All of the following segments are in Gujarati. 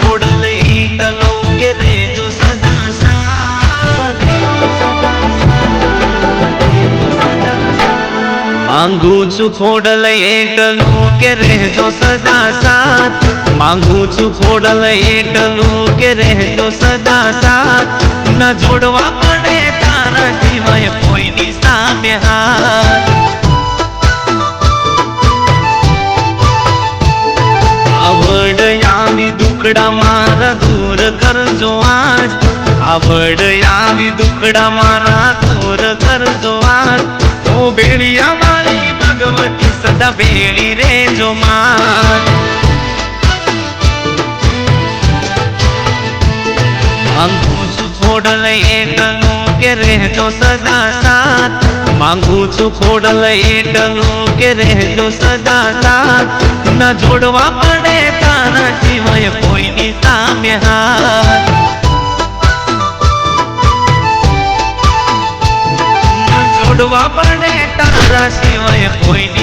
ಕೂಡಲೇ ಈತ ನೌಕೆದೇದು ಸದಾ માંગુ છું ખોડલ એકલું કે રહેતો સદા સાથ માંગુ છું ખોડલ એકલું કે રહેતો સદા સાથ ન જોડવા પડે મારા દૂર કરજો આજ આવડ આવી દુકડા મારા દૂર કરજો આજ ઓ બેડિયા મારી ભગવતી સદા બેડી રેજો માર માંગુ છું એક એકલું કે રહેજો સદા સાથ માંગુ છું ખોડલ કે રહેજો સદા સાથ. ન જોડવા પડે તારા સિવાય કોઈની સામે હાથ. જોડવા પડે તારા, સિવાય કોઈની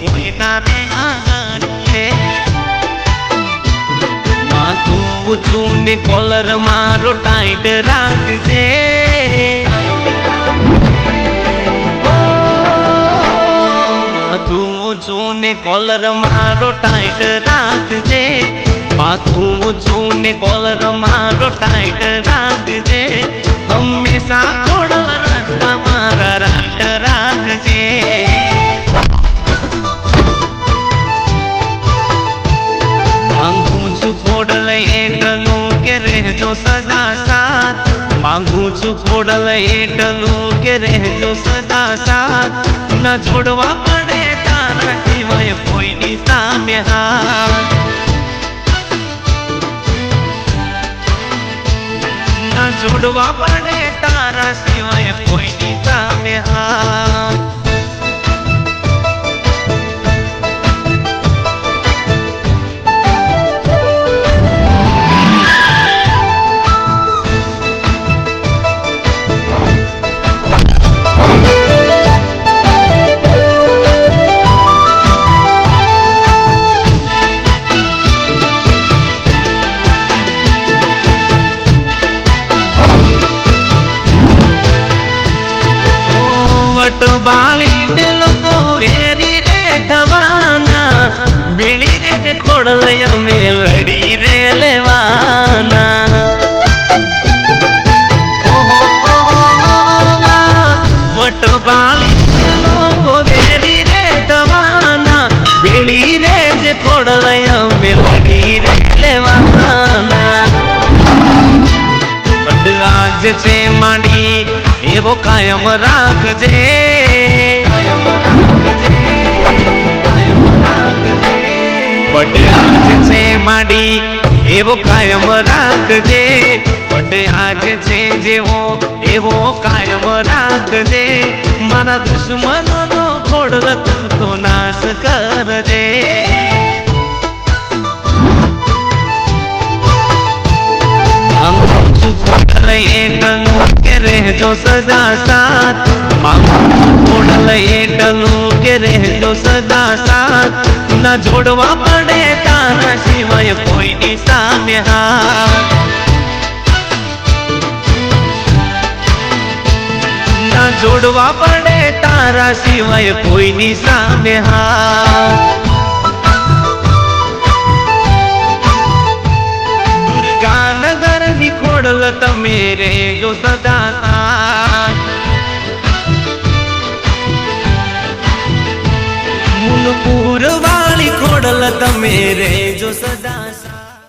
કોઈ ના રે આંગણીએ માથું ઊંચું ને કોલર મારો ટાઈટ રાખજે ઊંચું ને કોલર મારો ટાઈટ રાખજે. માથું ઊંચું ને કોલર મારો ટાઈટ રાખજે. હંમેશા થોડો મારા રાખ રાખજે. માંગુ છું ખોડલ એટલું કે રહેજો સદા સાથ. માંગુ છું ખોડલ એટલું કે રહેજો સદા સાથ. ન છોડવા સિવાય કોઈની સામે ન જોડવા પડે તારા સિવાય કોઈની સામે હાથ બેળી રે ખોડલ અમે લડી રે લેવાના વટ બાળી રે દવાના બેળી રે જે ખોડલ અમે રે લેવાના જે છે એવો કાયમ રાખજે માંડી એવો કાયમ રાખજે. આજે છે જેવો, એવો કાયમ રાખજે. મારા દુશ્મનોનો ખોડ તો નાશ કરજે. રહેજો સદા સાથ. ખોડલ એકલું કે રહેજો સદા સાથ. ના જોડવા પડે તારા ના પડે તારા સિવાય કોઈની સામે હા ખોડલ તમે રેજો સદા સાથ મુનપુર વાળી ખોડલ તમે રેજો સદા સાથ